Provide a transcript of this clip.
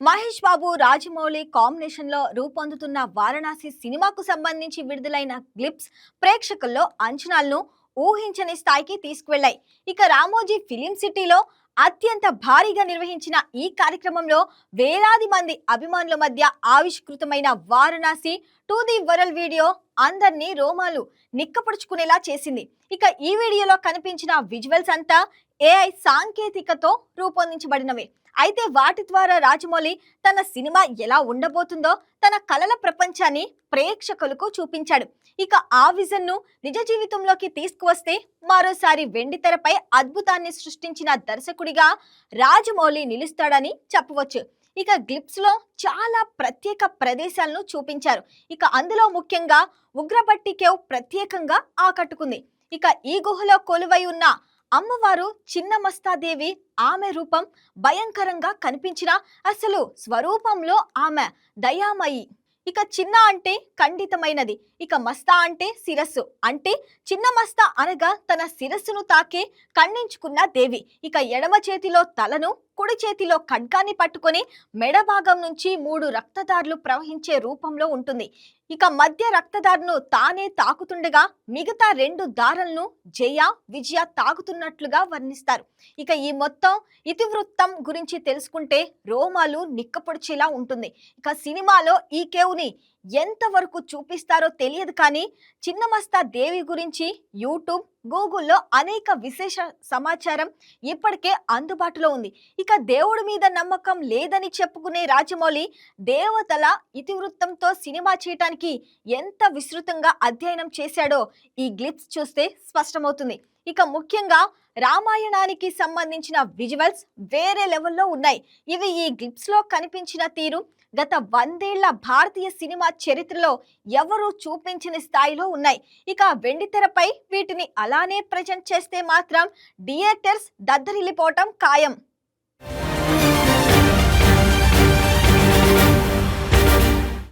మహేష్ బాబు రాజమౌళి కాంబినేషన్లో రూపొందుతున్న వారణాసి సినిమాకు సంబంధించి విడుదలైన క్లిప్స్ ప్రేక్షకుల్లో అంచనాలను ఊహించని స్థాయికి తీసుకువెళ్ళాయి ఇక రామోజీ ఫిలిం సిటీలో అత్యంత భారీగా నిర్వహించిన ఈ కార్యక్రమంలో వేలాది మంది అభిమానుల మధ్య ఆవిష్కృతమైన Varanasi to the world video అందరినీ రోమాలు నిక్కపడుచుకునేలా చేసింది. ఇక ఈ వీడియోలో కనిపించిన విజువల్స్ అంతా ఏఐ సాంకేతికతో రూపొందించబడినవే. అయితే వాటి ద్వారా రాజమౌళి తన సినిమా ఎలా ఉండబోతుందో తన కలల ప్రపంచాన్ని ప్రేక్షకులకు చూపించాడు. ఇక ఆ విజన్ను నిజ జీవితంలోకి తీసుకువస్తే మరోసారి వెండి తెరపై అద్భుతాన్ని సృష్టించిన దర్శకుడిగా రాజమౌళి నిలుస్తాడని చెప్పవచ్చు. ఇక గ్లిప్స్లో చాలా ప్రత్యేక ప్రదేశాలను చూపించారు. ఇక అందులో ముఖ్యంగా ఉగ్రబట్టి కేవ్ ప్రత్యేకంగా ఆకట్టుకుంది. ఇక ఈ గుహలో కొలువై ఉన్న అమ్మవారు చిన్న మస్తాదేవి ఆమె రూపం భయంకరంగా కనిపించిన అసలు స్వరూపంలో ఆమె దయామయి. ఇక చిన్న అంటే ఖండితమైనది. ఇక మస్తా అంటే శిరస్సు. అంటే చిన్న మస్తా అనగా తన శిరస్సును తాకే ఖండించుకున్న దేవి. ఇక ఎడమ చేతిలో తలను కుడి చేతిలో ఖడ్గాన్ని పట్టుకొని మెడ భాగం నుంచి మూడు రక్తదారులు ప్రవహించే రూపంలో ఉంటుంది. ఇక మధ్య రక్తదారును తానే తాకుతుండగా మిగతా రెండు దారలను జయ విజయ తాకుతున్నట్లుగా వర్ణిస్తారు. ఇక ఈ మొత్తం ఇతివృత్తం గురించి తెలుసుకుంటే రోమాలు నిక్కపొడిచేలా ఉంటుంది. ఇక సినిమాలో ఈ కేవ్ని ఎంతవరకు చూపిస్తారో తెలియదు కానీ చిన్నమస్తా దేవి గురించి యూట్యూబ్ గూగుల్లో అనేక విశేష సమాచారం ఇప్పటికే అందుబాటులో ఉంది. ఇక దేవుడి మీద నమ్మకం లేదని చెప్పుకునే రాజమౌళి దేవతల ఇతివృత్తంతో సినిమా చేయటానికి ఎంత విస్తృతంగా అధ్యయనం చేశాడో ఈ గ్లిప్స్ చూస్తే స్పష్టమవుతుంది. ఇక ముఖ్యంగా రామాయణానికి సంబంధించిన విజువల్స్ వేరే లెవెల్లో ఉన్నాయి. ఇవి ఈ గ్లిప్స్లో కనిపించిన తీరు గత వందేళ్ళ భారతీయ సినిమా చరిత్రలో ఎవరూ చూపించని స్థాయిలో ఉన్నాయి. ఇక వెండితెరపై వీటిని అలానే ప్రజెంట్ చేస్తే మాత్రం థియేటర్స్ దద్దరిల్లిపోవటం ఖాయం.